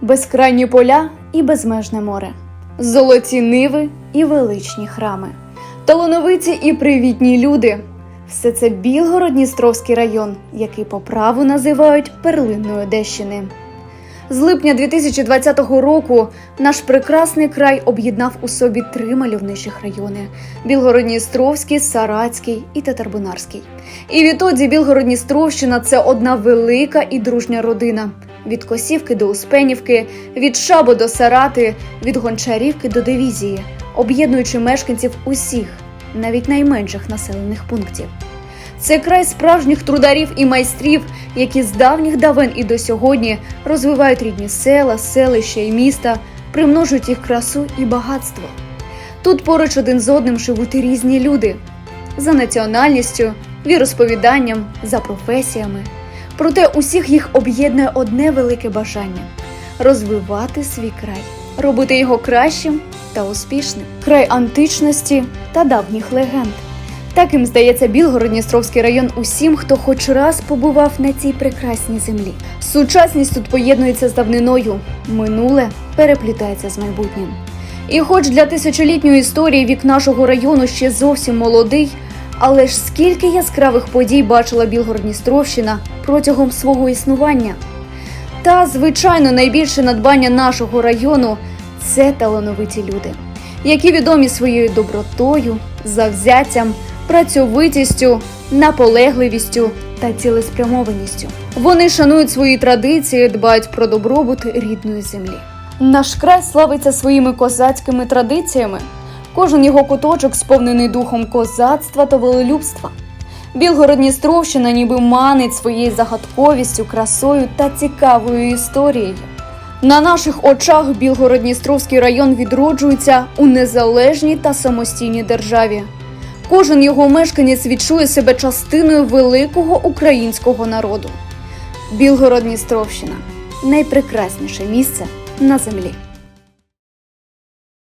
безкрайні поля і безмежне море, золоті ниви і величні храми, талановиті і привітні люди. Все це Білгород-Дністровський район, який по праву називають перлинною Одещини. З липня 2020 року наш прекрасний край об'єднав у собі три мальовничих райони: Білгород-Дністровський, Саратський і Татарбунарський. І відтоді Білгород-Дністровщина – це одна велика і дружня родина. Від Косівки до Успенівки, від Шабо до Сарати, від Гончарівки до дивізії, об'єднуючи мешканців усіх, навіть найменших населених пунктів. Це край справжніх трударів і майстрів, які з давніх давен і до сьогодні розвивають рідні села, селища і міста, примножують їх красу і багатство. Тут поруч один з одним живуть різні люди за національністю, віросповіданням, за професіями. Проте усіх їх об'єднує одне велике бажання розвивати свій край, робити його кращим та успішним. Край античності та давніх легенд. Таким здається Білгород-Дністровський район усім, хто хоч раз побував на цій прекрасній землі. Сучасність тут поєднується з давниною, минуле переплітається з майбутнім. І хоч для тисячолітньої історії вік нашого району ще зовсім молодий, але ж скільки яскравих подій бачила Білгород-Дністровщина протягом свого існування. Та, звичайно, найбільше надбання нашого району це талановиті люди, які відомі своєю добротою, завзяттям, працьовитістю, наполегливістю та цілеспрямованістю. Вони шанують свої традиції, дбають про добробут рідної землі. Наш край славиться своїми козацькими традиціями. Кожен його куточок сповнений духом козацтва та волелюбства. Білгород-Дністровщина ніби манить своєю загадковістю, красою та цікавою історією. На наших очах Білгород-Дністровський район відроджується у незалежній та самостійній державі. Кожен його мешканець відчує себе частиною великого українського народу. Білгород-Дністровщина найпрекрасніше місце на землі.